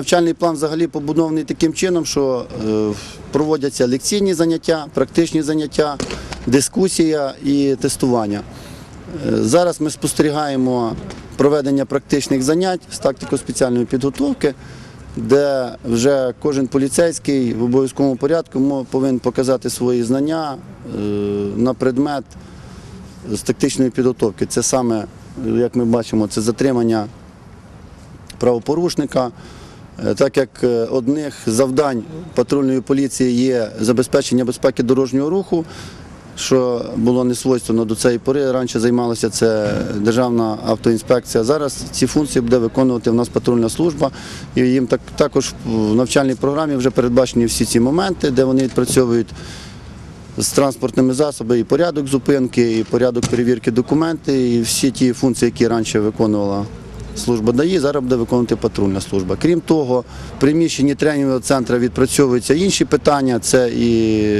навчальний план взагалі побудований таким чином, що е, проводяться лекційні заняття, практичні заняття, дискусія і тестування. Е, Зараз ми спостерігаємо проведення практичних занять з тактико-спеціальної підготовки, де вже кожен поліцейський в обов'язковому порядку повинен показати свої знання е, на предмет з тактичної підготовки. Це саме, як ми бачимо, це затримання правопорушника. Е, Так як е, одних завдань патрульної поліції є забезпечення безпеки дорожнього руху, що було не свойственно до цієї пори. Раніше займалася це Державна автоінспекція. Зараз ці функції буде виконувати в нас патрульна служба. І їм так, також в навчальній програмі вже передбачені всі ці моменти, де вони відпрацьовують з транспортними засобами і порядок зупинки, і порядок перевірки документів, і всі ті функції, які раніше виконувала служба ДАІ, зараз буде виконувати патрульна служба. Крім того, в приміщенні тренінгового центру відпрацьовуються інші питання: це і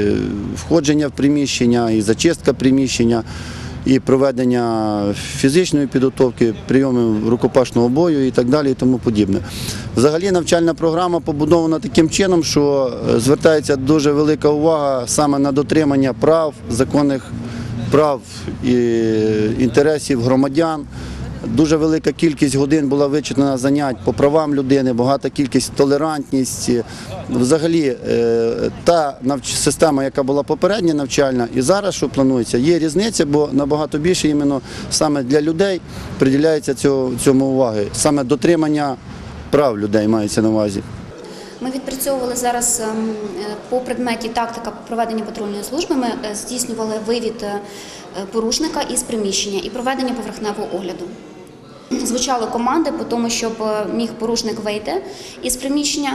входження в приміщення, і зачистка приміщення. І проведення фізичної підготовки, прийоми рукопашного бою і так далі, і тому подібне. Взагалі навчальна програма побудована таким чином, що е, звертається дуже велика увага саме на дотримання прав, законних прав і інтересів громадян. Дуже велика кількість годин була вичитана занять по правам людини, багата кількість толерантність. Взагалі, е, та система, яка була попередня навчальна, і зараз, що планується, є різниця, бо набагато більше іменно саме для людей приділяється цьому уваги. Саме дотримання прав людей мається на увазі. Ми відпрацьовували зараз ем, е, по предметі тактика проведення патрульної служби. Ми е, здійснювали вивід порушника із приміщення і проведення поверхневого огляду. Звучали команди по тому, щоб е, міг порушник вийти із приміщення.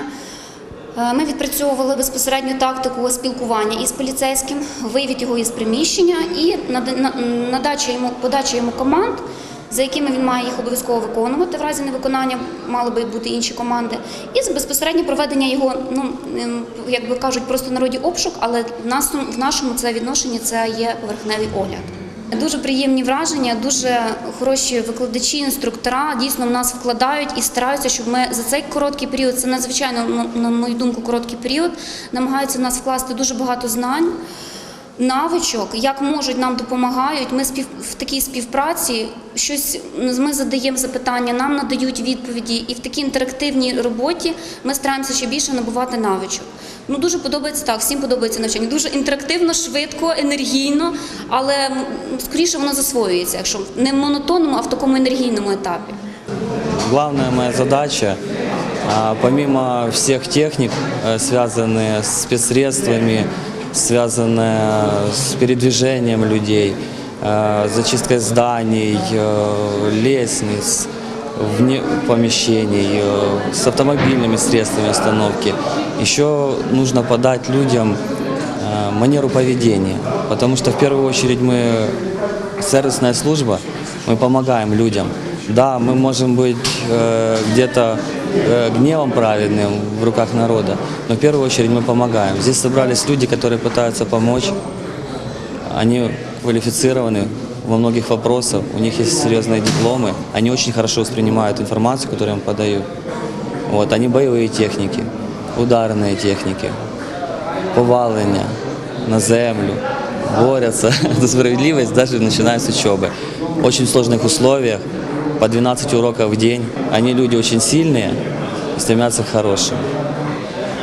Е, Ми відпрацьовували безпосередньо тактику спілкування із поліцейським, вивід його із приміщення і на- надача йому подача йому команд, за якими він має їх обов'язково виконувати. В разі невиконання мали би бути інші команди, і безпосередньо проведення його, ну ем, як би кажуть, просто народі обшук, але в нашому це відношенні це є поверхневий огляд. Дуже приємні враження, дуже хороші викладачі, інструктора. Дійсно в нас вкладають і стараються, щоб ми за цей короткий період, це надзвичайно, на- мою думку, короткий період, намагаються в нас вкласти дуже багато знань, навичок, як можуть нам допомагають. Ми спів в такій співпраці щось ми задаємо запитання, нам надають відповіді, і в такій інтерактивній роботі ми стараємося ще більше набувати навичок. Ну дуже подобається так, всім подобається навчання. Дуже інтерактивно, швидко, енергійно, але скоріше воно засвоюється, якщо не в монотонному, а в такому енергійному етапі. Главная моя задача, помимо всех техник, э, связанные с спецсредствами, связанные с передвижением людей, э, зачисткой зданий, э, лестниц, вне помещений, э, с автомобильными средствами остановки, еще нужно подать людям э, манеру поведения, потому что в первую очередь мы сервисная служба, мы помогаем людям. Да, мы можем быть э, где-то э, гневом праведным в руках народа, но в первую очередь мы помогаем. Здесь собрались люди, которые пытаются помочь. Они квалифицированы во многих вопросах, у них есть серьезные дипломы, они очень хорошо воспринимают информацию, которую им подаю. Вот, они боевые техники, ударные техники, повалення на землю, борются за справедливость, даже начиная с учебы. В очень сложных условиях, по 12 уроков в день. Они люди очень сильные стремятся к хорошему.